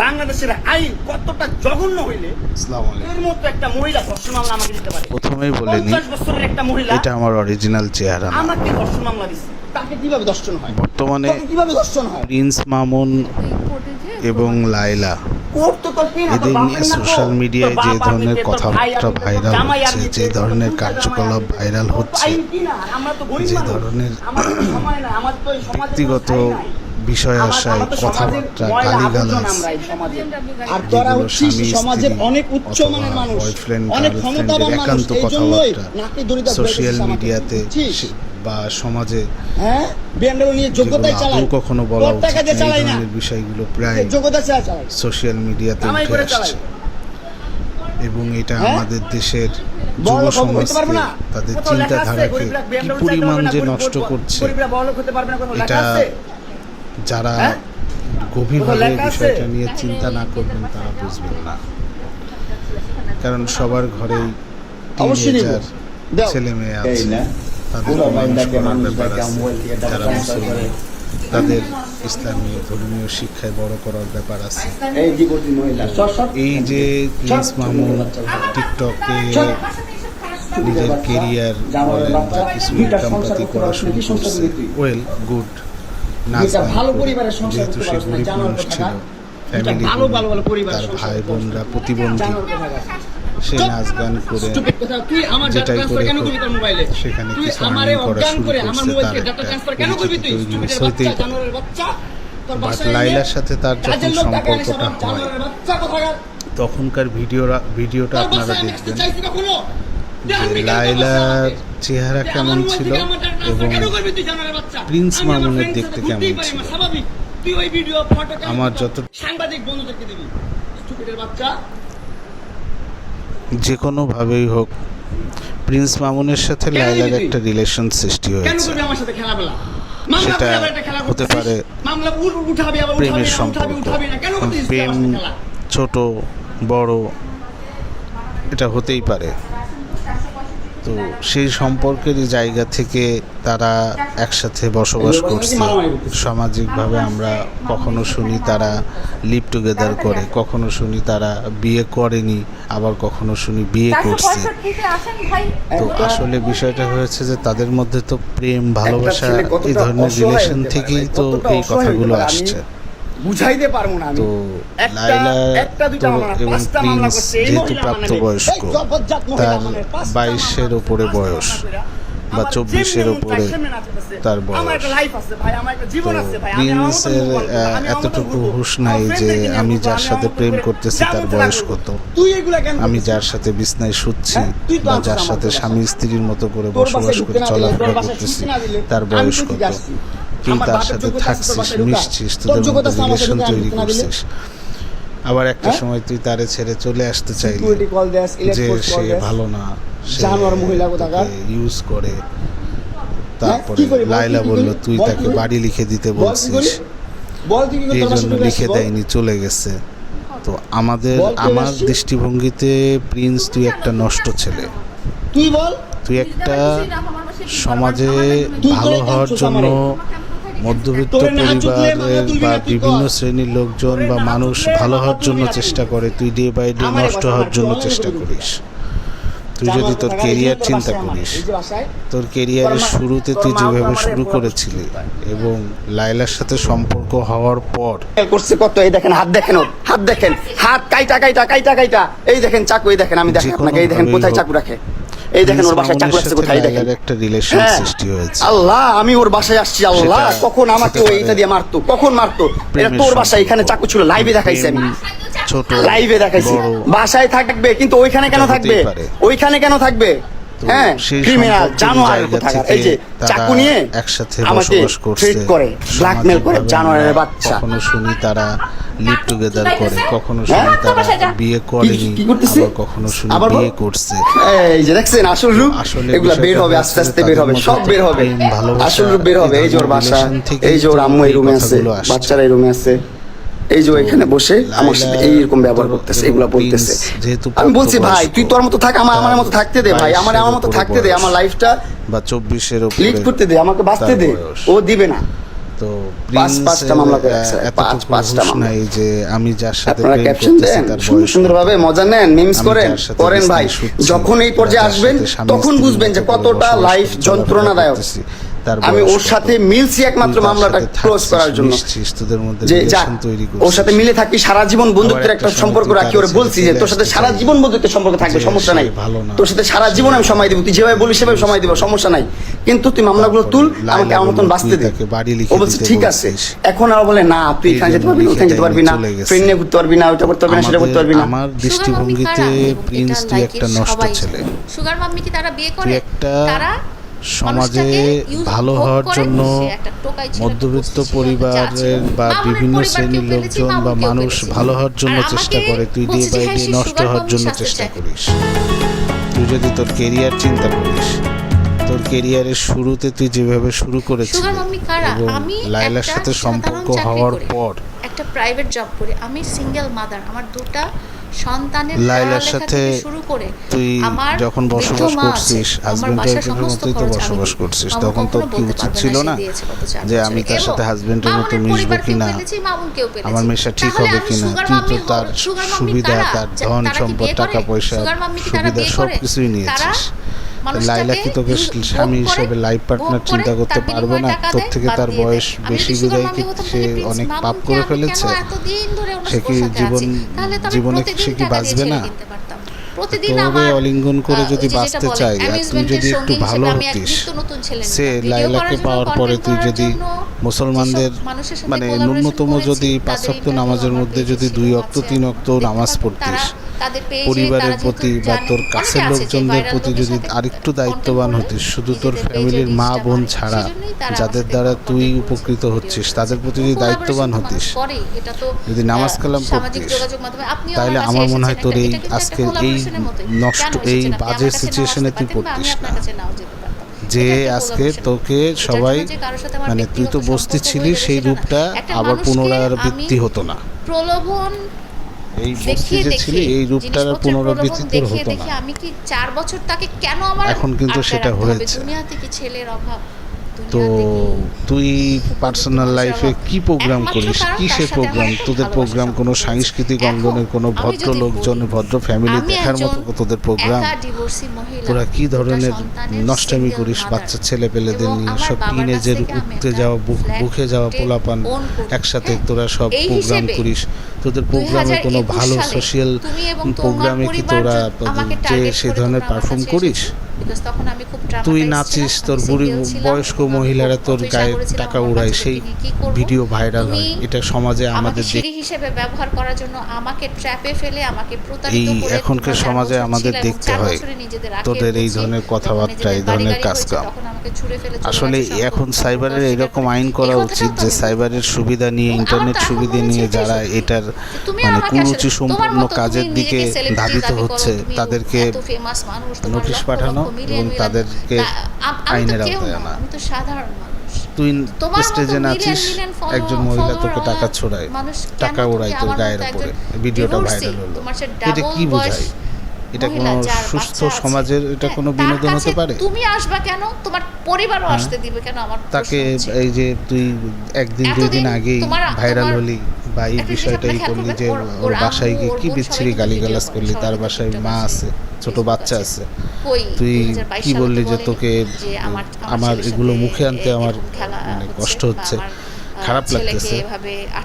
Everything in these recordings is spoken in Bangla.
বাংলাদেশের আইন কতটা জঘন্য হইলে এর মতো একটা মহিলা ধর্ষণ মামলা আমাকে দিতে পারে। প্রথমেই বলে বছরের একটা মহিলা এটা আমার অরিজিনাল চেহারা আমাকে ধর্ষণ মামলা দিচ্ছে। তাকে কীভাবে ধর্ষণ হয়? বর্তমানে কীভাবে ধর্ষণ হয়? প্রিন্স মামুন এবং লাইলা এদের নিয়ে সোশ্যাল মিডিয়ায় যে ধরনের কথাবার্তা ভাইরাল হচ্ছে যে ধরনের কার্যকলাপ ভাইরাল হচ্ছে যে ধরনের ব্যক্তিগত। বিষয় আশায় সমাজের কথাবার্তা গালিগালাজ যেগুলো স্বামী, সমাজের অনেক উচ্চ মানের মানুষ। অনেক ক্ষমতাবান একান্ত কথাবার্তা সোশ্যাল মিডিয়াতে বা সমাজে হ্যাঁ? নিয়ে যোগ্যতায় আদৌ কখনো বলা উচিত না, এই ধরনের বিষয়গুলো প্রায় যোগ্যতা সোশ্যাল মিডিয়াতে উঠে আসছে। এবং এটা হ্যাঁ? আমাদের দেশের যুব সমাজকে তাদের চিন্তাধারাকে কি পরিমাণ যে নষ্ট করছে এটা? যারা হ্যাঁ? গভীরভাবে? বিষয়টা নিয়ে চিন্তা না করবেন তারা বুঝবেন না। কারণ সবার ঘরেই টিনেজার ছেলে মেয়ে আছে। তাদের মানুষ করার ব্যাপার আছে। যারা মুসলমান তাদের ইসলামী ধর্মীয় শিক্ষায় বড় করার ব্যাপার আছে। এই জীবতী মহিলা সর সর এই যে প্রিন্স মামুন টিকটকে নিজের কেরিয়ার বলেন বা কিছু ইনকাম পাতি করা শুরু করছে। ওয়েল গুড ভালো পরিবারের সংসার করতে পারছ না, ভালো ভালো ভালো ভাই বোনরা প্রতিবন্ধী। সে নাচ গান করে। যেটাই করে? সেখানে কিছু করা শুরু করছে, তার একটা হইতেই বাট লাইলার সাথে তার যখন সম্পর্কটা হয়। তখনকার ভিডিও ভিডিওটা আপনারা দেখবেন? যে লাইলার চেহারা কেমন ছিল এবং? প্রিন্স মামুনের দেখতে কেমন ছিল? আমার? যত- সাংবাদিক বন্ধুদেরকে দিবি। বাচ্চা। যে কোনোভাবেই হোক প্রিন্স মামুনের সাথে লাইলার একটা রিলেশন সৃষ্টি হয়েছে। সেটা হতে পারে। প্রেমের সম্পর্ক। প্রেম ছোট বড় এটা হতেই পারে। তো সেই সম্পর্কেরই জায়গা থেকে তারা একসাথে বসবাস করছে। সামাজিকভাবে আমরা কখনো শুনি তারা লিভ টুগেদার করে কখনো শুনি তারা বিয়ে করেনি আবার কখনো শুনি বিয়ে করছে। তো আসলে বিষয়টা হয়েছে যে তাদের মধ্যে তো প্রেম ভালোবাসা এই ধরনের রিলেশন থেকেই তো এই কথাগুলো আসছে। বুঝাইতে পারব না তো লাইলা এবং প্রিন্স করছে, যেহেতু মানে প্রাপ্তবয়স্ক তার মানে, বাইশের ওপরে বয়স বা চব্বিশের মন ওপরে নাচতেছে। তার বয়স। তো প্রিন্সের এতটুকু। হুঁশ নাই যে আমি যার সাথে প্রেম করতেছি তার বয়স কত আমি যার সাথে বিছনায় শুচ্ছি হ্যাঁ? বা যার সাথে স্বামী স্ত্রীর মতো করে বসবাস করে চলাফেরা করতেছি তার বয়স কত। তুই তার সাথে থাকছিস মিশছিস তোদের মধ্যে রিলেশন তৈরি? করছিস। আবার একটা হ্যাঁ? সময় তুই তারে ছেড়ে চলে আসতে চাইলি। যে সে ভালো না সে জানোয়ার মহিলা কোথাকার। ইউজ করে। হ্যাঁ, তারপরে লাইলা বলল তুই তাকে বাড়ি লিখে দিতে বলছিস? এই জন্য লিখে দেয়নি চলে গেছে। তো আমাদের আমার দৃষ্টিভঙ্গিতে প্রিন্স তুই একটা নষ্ট ছেলে। তুই বল। তুই একটা সমাজে ভালো হওয়ার জন্য। মধ্যবিত্ত পরিবারের বা বিভিন্ন। শ্রেণির লোকজন বা মানুষ ভালো হওয়ার জন্য চেষ্টা করে তুই ডে বাই ডে নষ্ট হওয়ার জন্য চেষ্টা করিস। তুই যদি তোর কেরিয়ার চিন্তা করিস তোর কেরিয়ারের শুরুতে তুই যেভাবে শুরু করেছিলি এবং লাইলার সাথে সম্পর্ক হওয়ার পর করছে কত এই দেখেন হাত দেখেন হাত দেখেন। হাত কাইটা কাইটা কাইটা কাইটা। এই দেখেন চাকু এই দেখেন আমি দেখেন আপনাকে এই দেখেন কোথায় চাকু রাখে? এই দেখেন ওর বাসায় চাকরি মামুনের কোথায় দেখেন। একটা রিলেশন হ্যাঁ। সৃষ্টি হয়েছে। আল্লাহ আমি ওর বাসায় আসছি আল্লাহ। কখন আমাকে ওই এটা দিয়ে মারতো কখন মারতো? এটা তোর বাসায় এখানে চাকু ছিল লাইভে দেখাইছে আমি। ছোট লাইভে দেখাইছি। বাসায় থাকবে কিন্তু ওইখানে কেন থাকবে? ওইখানে কেন থাকবে? হ্যাঁ ক্রিমিনাল জানোয়ার কোথাকার? এই যে চাকু নিয়ে একসাথে আমাকে ট্রিট করে ব্ল্যাকমেল করে জানোয়ারের বাচ্চা। কখনো শুনি তারা লিভ টুগেদার করে কখনো হ্যাঁ? শুনি তারা বিয়ে করেনি আবার কখনো শুনি বিয়ে করছে। এই যে দেখছেন আসল রূপ এগুলা বের হবে আস্তে আস্তে বের হবে সব বের হবে। আসল রূপ বের হবে এই এই যে ওর ধরনের বাসা এই তো আম্মু এই এই রুমে আছে বাচ্চারা এই রুমে আছে। এই যে এখানে বসে আমার সাথে এইরকম ব্যবহার করতেছে এগুলো বলতেছে। আমি বলছি ভাই তুই তোর মতো থাক আমার আমার মতো থাকতে দে ভাই আমার আমার মতো থাকতে দে আমার লাইফটা বা চব্বিশের লিড করতে দে আমাকে বাঁচতে দে। ও দিবে না। যখন এই পর্যায়ে আসবেন তখন বুঝবেন যে কতটা লাইফ যন্ত্রণাদায়ক। আমি ওর সাথে মিলছি একমাত্র মামলাটা ক্লোজ করার জন্য। যে তৈরি ওর সাথে মিলে থাকি সারা জীবন বন্ধুত্বের একটা সম্পর্ক রাখি ওরে বলছি যে তোর সাথে সারা জীবন বন্ধুত্বের সম্পর্ক থাকবে সমস্যা নাই। তোর সাথে সারা জীবন আমি সময় দেব তুই যেভাবে বলিস সেভাবে সময় দেব সমস্যা নাই। কিন্তু তুই মামলাগুলো তুল আমাকে আমার মতন বাঁচতে দে। ও বলছে ঠিক আছে। এখন আর বলে না তুই এখানে যেতে পারবি ওখানে যেতে পারবি না ট্রেন নিয়ে ঘুরতে পারবি না ওটা করতে পারবি না সেটা করতে পারবি না। আমার দৃষ্টিভঙ্গিতে প্রিন্স তুই একটা নষ্ট ছেলে। সুগার মাম্মি কি তারা বিয়ে করে তারা সমাজে ভালো হওয়ার জন্য মধ্যবিত্ত পরিবারের বা বিভিন্ন শ্রেণির লোকজন বা মানুষ ভালো হওয়ার জন্য চেষ্টা করে তুই দিয়ে বাই দিয়ে নষ্ট হওয়ার জন্য চেষ্টা করিস। তুই যদি তোর কেরিয়ার চিন্তা করিস তোর কেরিয়ারের শুরুতে তুই যেভাবে শুরু করেছিস এবং লাইলার সাথে সম্পর্ক হওয়ার পর একটা প্রাইভেট জব করে। আমি সিঙ্গেল মাদার আমার দুটা সন্তানের লাইলার সাথে শুরু করে তুই যখন বসবাস করছিস হাজবেন্ডের মতোই তো বসবাস করছিস তখন তো কি উচিত ছিল না যে আমি তার সাথে হাজবেন্ডের মতো মিশবো কি না আমার মেশা ঠিক হবে কি না তুই তো তার সুবিধা তার ধন সম্পদ টাকা পয়সা সুবিধা সব কিছুই নিয়েছিস। লাইলা কি তোকে স্বামী হিসেবে লাইফ পার্টনার চিন্তা করতে পারব না? তোর থেকে তার বয়স বেশি বিদায় কি সে অনেক পাপ করে ফেলেছে? সে কি জীবন জীবনে সে কি বাঁচবে না? তোরে অলিঙ্গন করে যদি বাঁচতে চাই আর তুই যদি একটু ভালো হতিস সে লাইলাকে পাওয়ার পরে তুই যদি মুসলমানদের মানে ন্যূনতম যদি পাঁচ অক্ত নামাজের মধ্যে যদি দুই অক্ত তিন অক্ত নামাজ পড়তিস। পরিবারের প্রতি বা তোর কাছের লোকজনদের প্রতি যদি আরেকটু দায়িত্ববান হতিস শুধু তোর ফ্যামিলির মা বোন ছাড়া যাদের দ্বারা তুই উপকৃত হচ্ছিস তাদের প্রতি যদি দায়িত্ববান হতিস যদি নামাজ কালাম করতিস তাহলে আমার মনে হয় তোর এই আজকের এই নষ্ট এই বাজে সিচুয়েশনে তুই পড়তিস না। যে আজকে তোকে সবাই মানে তুই তো বস্তি ছিলি সেই রূপটা আবার পুনরাবৃত্তি হতো না। প্রলোভন এই বস্তি যে ছিল এই রূপটার পুনরাবৃত্তি তোর হতো না। আমি কি চার বছর তাকে কেন আমার এখন কিন্তু সেটা হয়েছে। দুনিয়াতে কি ছেলের অভাব? তো তুই পার্সোনাল লাইফে কি প্রোগ্রাম করিস? কিসের প্রোগ্রাম তোদের প্রোগ্রাম কোনো সাংস্কৃতিক অঙ্গনের কোনো ভদ্র লোকজন ভদ্র ফ্যামিলি দেখার মতো তোদের প্রোগ্রাম তোরা কি ধরনের নষ্টামি করিস বাচ্চা ছেলে পেলেদের নিয়ে? সব টিনেজের উঠতে যাওয়া বুকে যাওয়া পোলাপান একসাথে তোরা সব প্রোগ্রাম করিস। তোদের প্রোগ্রামে কোনো ভালো সোশ্যাল প্রোগ্রামে কি তোরা যে সে ধরনের পারফর্ম করিস? তুই নাচিস তোর বুড়ি বয়স্ক মহিলারা তোর গায়ে টাকা উড়ায় সেই ভিডিও ভাইরাল হয়। এটা সমাজে আমাদের হিসেবে ব্যবহার করার জন্য আমাকে ট্র্যাপে ফেলে আমাকে এই এখনকার সমাজে আমাদের দেখতে হয় তোদের এই ধরনের কথাবার্তা এই ধরনের কাজকাম আসলে এখন সাইবারের এরকম আইন করা উচিত যে সাইবারের সুবিধা নিয়ে ইন্টারনেট সুবিধা নিয়ে যারা এটার মানে কুরুচি সম্পূর্ণ কাজের দিকে ধাবিত হচ্ছে তাদেরকে নোটিশ পাঠানো এবং তাদেরকে আইনের আওতায় আনা। তুই স্টেজে নাচিস একজন মহিলা তোকে টাকা ছোড়ায় টাকা ওড়ায় তোর গায়ের উপরে ভিডিওটা ভাইরাল হলো। এটা কি বোঝায়? এটা কোনো সুস্থ সমাজের এটা কোনো বিনোদন হতে পারে? তুমি আসবা কেন? তোমার পরিবারও হ্যাঁ। আসতে দিবে কেন? আমার তাকে এই যে তুই একদিন দুই দিন আগেই ভাইরাল হলি বা এই বিষয়টা এই করলি যে ওর বাসায় গিয়ে কি বিচ্ছিরি গালিগালাজ করলি? তার বাসায় মা আছে ছোট বাচ্চা আছে। তুই কি বললি যে তোকে আমার এগুলো মুখে আনতে আমার মানে কষ্ট হচ্ছে। খারাপ লাগতেছে।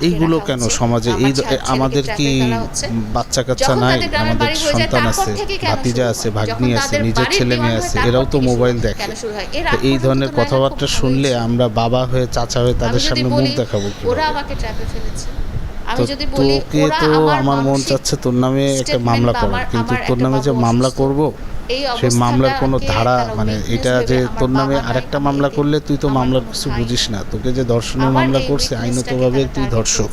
এইগুলো কেন সমাজে এই আমাদের কি বাচ্চা কাচ্চা নাই? আমাদের সন্তান আছে ভাতিজা আছে ভাগ্নি আছে নিজের ছেলে মেয়ে আছে এরাও তো মোবাইল দেখে। এই ধরনের কথাবার্তা শুনলে আমরা বাবা হয়ে চাচা হয়ে তাদের সামনে মুখ দেখাবো তোকে তো আমার মন চাচ্ছে তোর নামে একটা মামলা করার কিন্তু তোর নামে যে মামলা করব? সেই মামলার কোনো ধারা মানে এটা যে তোর নামে আরেকটা মামলা করলে তুই তো মামলার কিছু বুঝিস না তোকে যে ধর্ষণের মামলা করছে আইনতভাবে তুই ধর্ষক।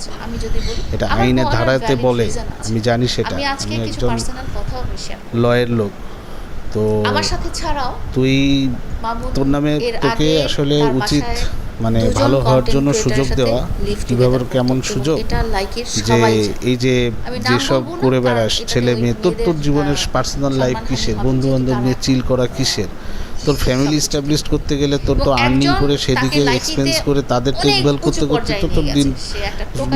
এটা আইনের ধারাতে বলে আমি জানি সেটা। আমি একজন লয়ের লোক তো আমার সাথে ছাড়াও তুই তোর নামে তোকে আসলে উচিত মানে ভালো হওয়ার জন্য সুযোগ দেওয়া কীভাবে কেমন সুযোগ? যে এই যে যেসব করে বেড়াস ছেলে মেয়ে তোর তোর জীবনের পার্সোনাল লাইফ কিসের? বন্ধু বান্ধব নিয়ে চিল করা কিসের? তোর ফ্যামিলি স্টাবলিশ করতে গেলে তোর তো আর্নিং করে সেদিকে এক্সপেন্স করে তাদের দেখভাল করতে করতে তো তোর দিন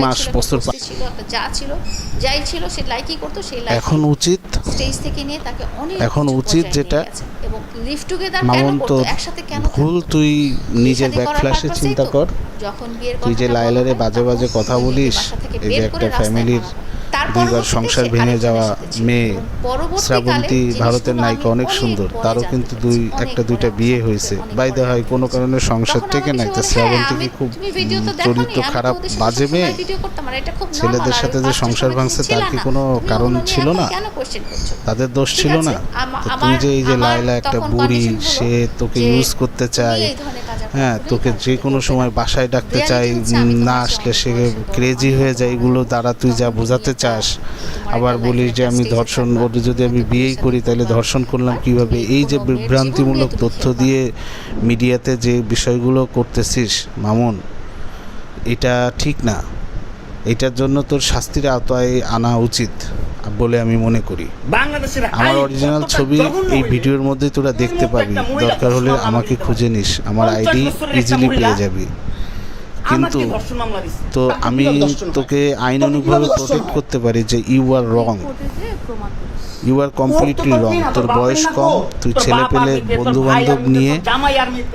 মাস বছর ছিল, যা ছিল যাই ছিল সে লাইকই করতো সেই লাইক এখন উচিত স্টেজ থেকে নিয়ে তাকে অনেক এখন উচিত যেটা এবং লিভ টুগেদার কেন করতো? একসাথে কেন ভুল তুই নিজের বিয়ে ব্যাক ফ্ল্যাশে চিন্তা কর। যখন বিয়ের কথা তুই যে লাইলারে বাজে বাজে কথা বলিস এই যে একটা ফ্যামিলির দুইবার সংসার ভেঙে যাওয়া মেয়ে শ্রাবন্তী ভারতের নায়িকা অনেক সুন্দর। তারও কিন্তু দুই একটা দুইটা বিয়ে হয়েছে। বাইদে হয় কোনো কারণে সংসার থেকে আমাকে না একটা বলে, শ্রাবন্তী কি খুব তো চরিত্র খারাপ বাজে মেয়ে। ছেলেদের সাথে যে সংসার ভাঙছে তার কি কোনো কারণ ছিল না? তাদের দোষ ছিল না। তো তুই যে এই যে লাইলা একটা বুড়ি সে তোকে ইউজ করতে চায় হ্যাঁ তোকে যে কোনো সময় বাসায় ডাকতে চাই না আসলে সে ক্রেজি হয়ে যায় এগুলো দ্বারা তুই যা বোঝাতে চাস। আবার বলিস যে আমি ধর্ষণ ওর যদি আমি বিয়েই করি তাহলে ধর্ষণ করলাম কীভাবে? এই এই যে বিভ্রান্তিমূলক তথ্য দিয়ে মিডিয়াতে যে বিষয়গুলো করতেছিস মামুন এটা ঠিক না। এটার জন্য তোর শাস্তির আওতায় আনা উচিত। বলে আমি মনে করি। আমার অরিজিনাল ছবি এই ভিডিওর মধ্যে তোরা দেখতে পাবি। দরকার হলে আমাকে খুঁজে নিস। আমার আইডি ইজিলি পেয়ে যাবি। কিন্তু। তো আমি? তোকে আইন অনুভাবে প্রোটেক্ট করতে পারি যে you are wrong you are completely wrong তোর বয়স কম তুই ছেলে পেলে বন্ধু বান্ধব নিয়ে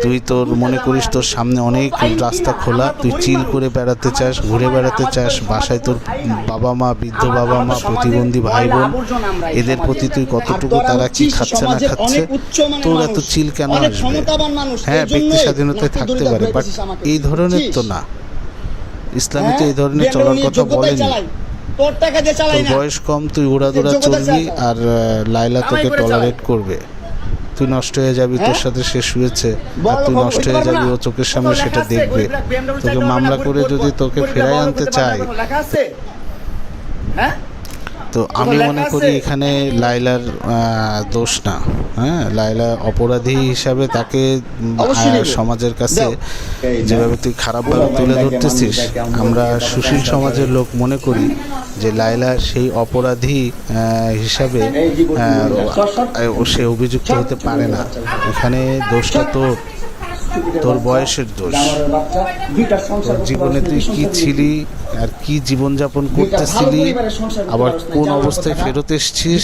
তুই তোর মনে করিস তোর সামনে অনেক রাস্তা খোলা। তুই চিল করে বেড়াতে চাস ঘুরে বেড়াতে চাস বাসায় তোর বাবা মা বৃদ্ধ বাবা মা প্রতিবন্ধী ভাই বোন এদের প্রতি তুই কতটুকু তারা কি খাচ্ছে না খাচ্ছে? তোর এত চিল কেন আসবে? হ্যাঁ ব্যক্তি স্বাধীনতায় থাকতে পারে বাট এই ধরনের তো না ইসলামে তো এই ধরনের চলার কথা বলেনি। তোর টাকা দিয়ে চালাই না বয়স কম তুই উড়াদুড়া চলবি আর লাইলা তোকে টলারেট করবে। তুই নষ্ট হয়ে যাবি তোর হ্যাঁ? সাথে সে শুয়েছে আর তুই নষ্ট হয়ে যাবি ও চোখের সামনে সেটা দেখবে। তোকে মামলা করে যদি তোকে ফেরায় ফেরাই আনতে চাই চায়। হ্যাঁ? তো আমি মনে করি এখানে লাইলার দোষ না হ্যাঁ? লাইলা অপরাধী হিসাবে তাকে। সমাজের কাছে। যেভাবে তুই খারাপভাবে তুলে ধরতেছিস আমরা সুশীল সমাজের লোক মনে করি যে লাইলা সেই অপরাধী হিসাবে সে অভিযুক্ত হতে পারে না। এখানে দোষটা তোর। তোর বয়সের দোষ। তোর জীবনে তুই কি ছিলি আর কি জীবনযাপন করতেছিলি আবার কোন অবস্থায় ফেরত এসছিস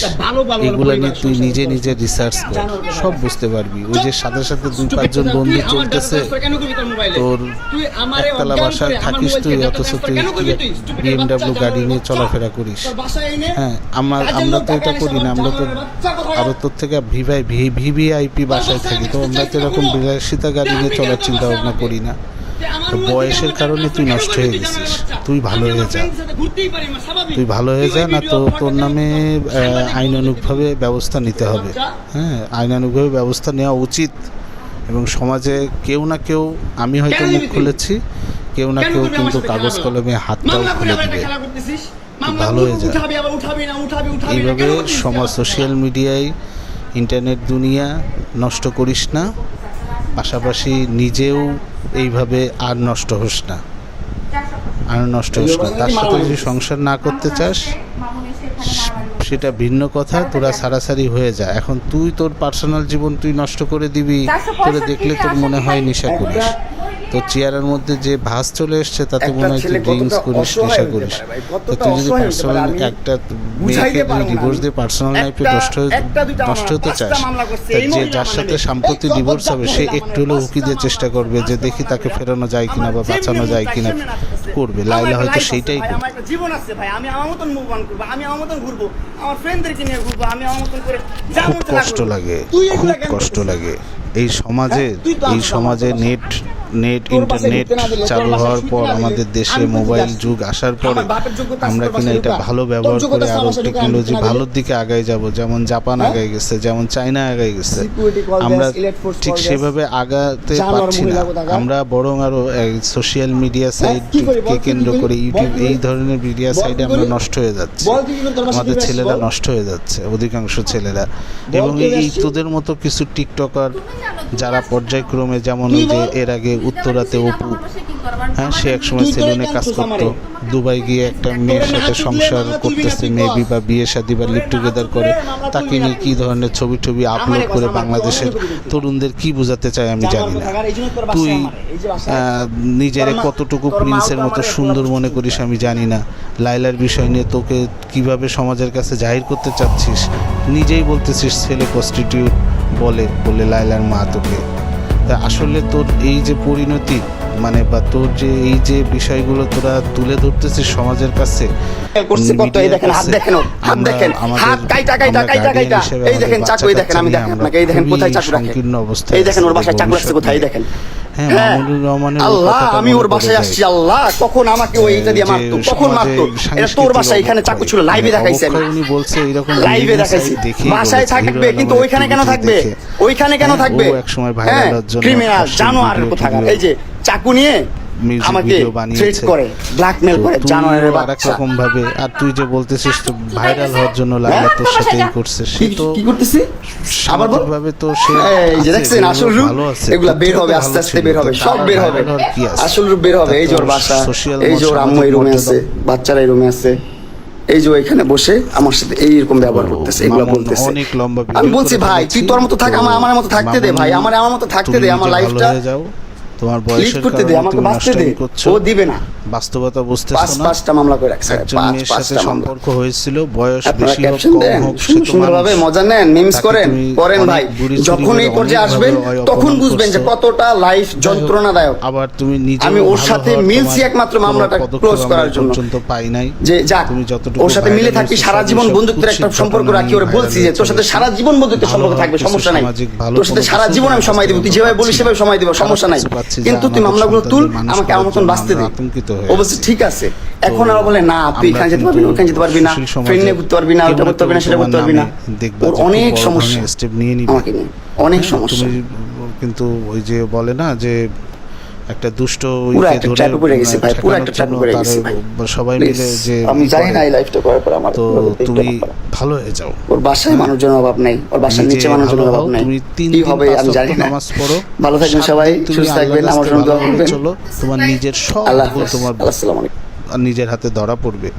এগুলো নিয়ে তুই নিজে নিজে রিসার্চ কর। সব বুঝতে পারবি। ওই যে সাথে সাথে দুই পাঁচজন বন্ধু চলতেছে তোর একতলা বাসায় থাকিস তুই অথচ তুই? বিএমডাব্লিউ গাড়ি নিয়ে চলাফেরা করিস। হ্যাঁ আমার আমরা তো এটা করি না আমরা তো। আরও তোর থেকে ভিভাই ভিভিআইপি বাসায় থাকি। তো আমরা তো এরকম বিলাসিতা গাড়ি নিয়ে চলার চিন্তা ভাবনা করি না। তো বয়সের কারণে তুই নষ্ট হয়ে গেছিস। তুই ভালো হয়ে যা। তুই ভালো হয়ে যা না তো তোর নামে আইনানুগভাবে ব্যবস্থা নিতে হবে। হ্যাঁ আইনানুগভাবে ব্যবস্থা নেওয়া উচিত। এবং সমাজে কেউ না কেউ আমি হয়তো মুখ খুলেছি কেউ না কেউ কিন্তু কাগজ কলমে হাতটাও খুলে দিবে। ভালো হয়ে যা। এইভাবে সমাজ সোশ্যাল মিডিয়ায় ইন্টারনেট দুনিয়া নষ্ট করিস না। পাশাপাশি নিজেও এইভাবে আর নষ্ট হোস না। আর নষ্ট হোস না। তার সাথে যদি সংসার না করতে চাস, সেটা ভিন্ন কথা, তোরা সারাসারি হয়ে যা। এখন তুই তোর পার্সোনাল জীবন তুই নষ্ট করে দিবি, তোরা দেখলে তোর মনে হয় নেশা করিস। তোর চেয়ারের মধ্যে যে ভাস চলে এসছে তাতে মনে হয় তুই ড্রিঙ্কস করিস নেশা করিস। তো তুই যদি পার্সোনাল একটা মেয়েকে তুই ডিভোর্স দিয়ে পার্সোনাল লাইফে নষ্ট নষ্ট হতে চাস। তা যে যার সাথে সাম্প্রতি ডিভোর্স হবে সে একটু হলেও উকি দিয়ে চেষ্টা করবে যে দেখি তাকে ফেরানো যায় কিনা বা বাঁচানো যায় কিনা করবে। লাইলা হয়তো সেইটাই করবে। আমার একটা জীবন আছে ভাই আমি আমার মতন মুভ অন করব আমি আমার মতন ঘুরবো আমার ফ্রেন্ডদেরকে নিয়ে ঘুরবো আমি আমার মতন করে খুব তা কষ্ট লাগে খুব কষ্ট লাগে। এই সমাজে হ্যাঁ, তো এই সমাজে নেট নেট ইন্টারনেট চালু হওয়ার পর আমাদের দেশে মোবাইল যুগ আসার পরে আমার কিনা এটা ভালো ব্যবহার করে আছে আরও আমার বাসায় ঢোকা, আমি টেকনোলজি ভালোর দিকে আগায় যাব যেমন জাপান হ্যাঁ? আগায় গেছে যেমন চায়না আগায় গেছে। আমরা ঠিক সেভাবে আগাতে পারছি না। আমরা বরং আরও সোশ্যাল মিডিয়া সাইট কি করি? বল কে তুই কি কেন্দ্র করে? ইউটিউব এই ধরনের মিডিয়া সাইটে আমরা নষ্ট হয়ে যাচ্ছি। আমাদের ছেলেরা নষ্ট হয়ে যাচ্ছে অধিকাংশ ছেলেরা। এবং এই তোদের মতো কিছু টিকটকার যারা পর্যায়ক্রমে যেমন ওই যে এর আগে উত্তরাতে অপু হ্যাঁ সে একসময় সেলুনে কাজ করতো। দুবাই গিয়ে একটা মেয়ের সাথে সংসার করতেছে মেবি বা বিয়ে শাদী বা লিভ টুগেদার করে তাকে নিয়ে কী ধরনের ছবি টবি আপলোড করে বাংলাদেশের তরুণদের কি বোঝাতে চায় আমি জানি না। তুই নিজেরে কতটুকু প্রিন্সের মতো সুন্দর মনে করিস আমি জানি না। লাইলার বিষয় নিয়ে তোকে কীভাবে সমাজের কাছে জাহির করতে চাচ্ছিস? নিজেই বলতেছিস ছেলে কনস্টিটিউট বলে বলে লাইলার মা তোকে। তা আসলে তোর এই যে পরিণতি মানে বা তোর যে এই যে বিষয়গুলো তোরা তুলে ধরতেছিস সমাজের কাছে করছে কত এই দেখেন হাত দেখেন ওর, হাত দেখেন হাত কাইটা কাইটা কাইটা কাইটা। এই দেখেন চাকু এই দেখেন আমি দেখেন আপনাকে এই দেখেন কোথায় চাকু এই দেখেন ওর বাসায় চাকু রাখছে কোথায় এই দেখেন। হ্যাঁ হ্যাঁ। মামুনুর রহমানের আল্লাহ আমি ওর বাসায় আসছি আল্লাহ কখন আমাকে ওই এটা দিয়ে মারতো কখন মারতো? এটা তোর বাসায় এখানে চাকু ছিল লাইভে দেখাইছে। আমি উনি বলছে এরকম লাইভে দেখাইছে। বাসায় থাকবে কিন্তু ওইখানে কেন থাকবে? ওইখানে কেন হ্যাঁ, থাকবে? ও একসময় ভাইরাল হ্যাঁ হওয়ার জন্য ক্রিমিনাল অশ্লীল জানো আর video কোথাকার এই যে চাকু নিয়ে Music আমাকে বানিয়েছে। করে ব্ল্যাকমেল করে জানোয়ারের বাচ্চা। রকম ভাবে আর তুই যে বলতেছিস তো ভাইরাল হওয়ার জন্য লাইলা তোর সাথেই করছে সে তো কি করতেছি? আবার বল। সামাজিকভাবে তো সে এই যে দেখছেন আসল রূপ এগুলা বের হবে আস্তে আস্তে বের হবে সব বের হবে। viral হওয়ার কি আছে? আসল রূপ বের হবে এই যে বাসা এই যে আম্মু এই রুমে আছে বাচ্চারা এই রুমে আছে এই যে এখানে বসে আমার সাথে এইরকম ব্যবহার করতেছে এগুলো বলতেছে। আমি বলছি ভাই তুই তোর মতো থাক আমার আমার মতো থাকতে দে ভাই আমার আমার মতো থাকতে দে আমার লাইফটা তোমার বয়স বয়সের করতে দে কারণে আমাকে তুমি দে। করছ। ও দিবে না। বাস্তবতা পাঁচ পাঁচটা মামলা করে রাখছে পাঁচ পাঁচটা সম্পর্ক হয়েছিল বয়স বেশি হোক কম হোক সে সুন্দর তো সুন্দর ভাবে মানুষ। মজা নেন মিমস করেন। করেন ভাই যখন এই পর্যায়ে আসবেন তখন বুঝবেন যে কতটা লাইফ যন্ত্রণাদায়ক। আবার তুমি নিজে আমি ওর সাথে মিলছি একমাত্র মামলাটা close করার জন্য। পর্যন্ত পাই নাই। যে যাক তুমি যতটুকু ওর সাথে মিলে থাকি সারা জীবন বন্ধুত্বের একটা সম্পর্ক রাখি ওরে বলছি যে তোর সাথে সারা জীবন বন্ধুত্বের সম্পর্ক থাকবে সমস্যা নাই। তোর সাথে সারা জীবন আমি সময় দিব তুই যেভাবে বলিস সেভাবে সময় দিব সমস্যা নাই। কিন্তু তুই মামলাগুলো তুল আমাকে আমার মতন বাঁচতে দে ও বলছে ঠিক আছে। এখন আর বলে না তুই এখানে যেতে পারবি না ওখানে যেতে পারবি না ফ্রেন্ড নিয়ে ঘুরতে পারবি না ওটা করতে পারবি না সেটা করতে পারবি না। ওর অনেক সমস্যা। স্টেপ নিয়ে নিবি। অনেক সমস্যা। কিন্তু ওই যে বলে না যে একটা দুষ্ট। সবাই মিলে যে আমি জানি না এই লাইফটা করার পর আমার তো তুমি ভালো হয়ে যাও। ওর বাসায় মানুষজনের অভাব নাই ওর বাসার নিচে মানুষজনের অভাব নাই। তুমি তিন হবে আমি জানি না। নামাজ পড়ো। ভালো থাকবেন সবাই সুস্থ থাকবেন আমার জন্য দোয়া করবেন। চলো। তোমার নিজের সব তোমার আসসালামু আলাইকুম। আর নিজের হাতে ধরা পড়বে।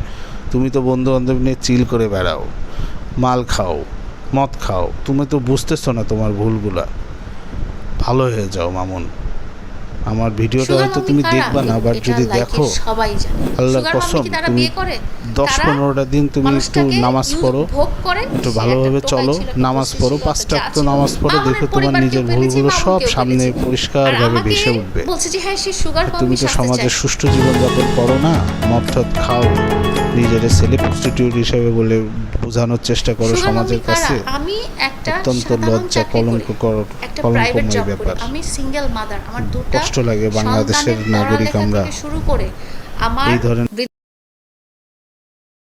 তুমি তো বন্ধু বান্ধব নিয়ে চিল করে বেড়াও মাল খাও মদ খাও। তুমি তো বুঝতেছো না তোমার ভুলগুলা। ভালো হয়ে যাও মামুন। আমার ভিডিওটা হয়তো তুমি? দেখবা না বাট যদি দেখো আল্লাহর কসম তুমি দশ পনেরোটা দিন তুমি একটু নামাজ পড়ো। একটু ভালোভাবে চলো নামাজ পড়ো পাঁচটা তো নামাজ পড়ো দেখো তোমার নিজের ভুলগুলো সব সামনে পরিষ্কারভাবে ভেসে উঠবে। হ্যাঁ তুমি তো সাজতে সমাজে চায়। সুষ্ঠু জীবনযাপন করো না মদ খাও। নিজের ছেলে প্রস্টিটিউট হিসেবে বলে বোঝানোর চেষ্টা করো সমাজের কাছে। আমি একটা অত্যন্ত লজ্জা কলঙ্ক কলঙ্কময় জব ব্যাপার। আমি সিঙ্গেল মাদার আমার দুটো কষ্ট লাগে বাংলাদেশের নাগরিক আমরা। শুরু করে আমার এই ধরনের-